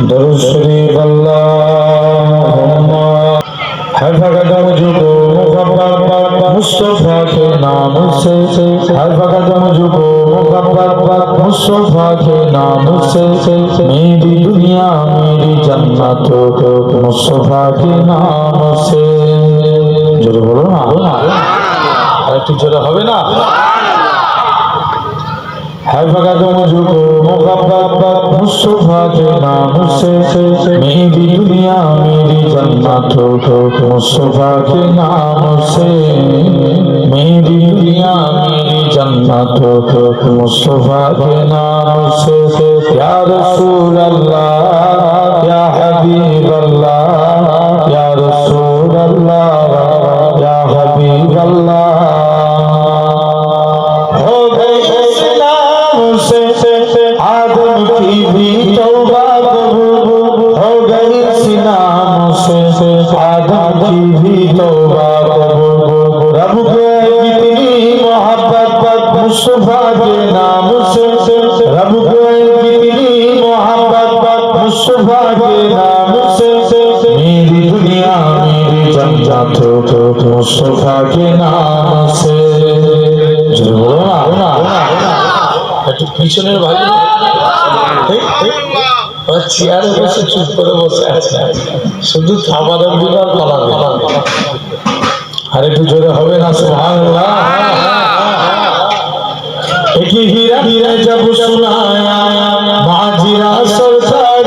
درود شریف اللہ حفظ وجود مخبر مصطفیٰ کے نام سے حفظ وجود مخبر مصطفیٰ کے نام سے میری دنیا میری جنت مصطفیٰ کے نام سے جرے بولو نا একটু জোরে হবে না حفظت وجهكم محبت مصطفى نام سے میری دنیا میری جنت مصطفى کے نام سے میری دنیا میری جنت مصطفى کے نام سے یا رسول اللہ से रब को कितनी मोहब्बत मुस्तफा के नाम से मेरी दुनिया मेरी जन्नत मुस्तफा के नाम से জোরে বলো না একটু পিছনের ভাই চেয়ারে বসে চুপ করে বসে আছে শুধু খাবারের বিভাগ পালাবে আর একটু জোরে হবে না সুবহানাল্লাহ की हीरा हीरा जब सुनाया बाजीरा सरकार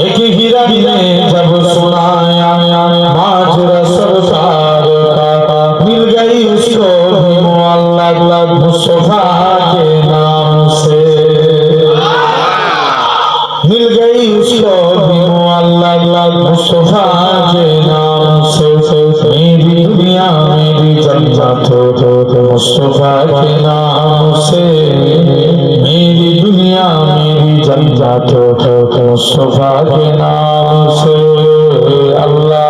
एक हीरा हीरा जब सुनाया बाजीरा सरकार मिल गई उसको भी मुअल्लग मुस्तफा के नाम से मिल गई उसको भी मुअल्लग मुस्तफा के नाम से मेरी दुनिया मेरी जन्नत हो मुस्तफा के नाम से मेरी दुनिया मेरी जन्नत मुस्तफा के नाम से अल्लाह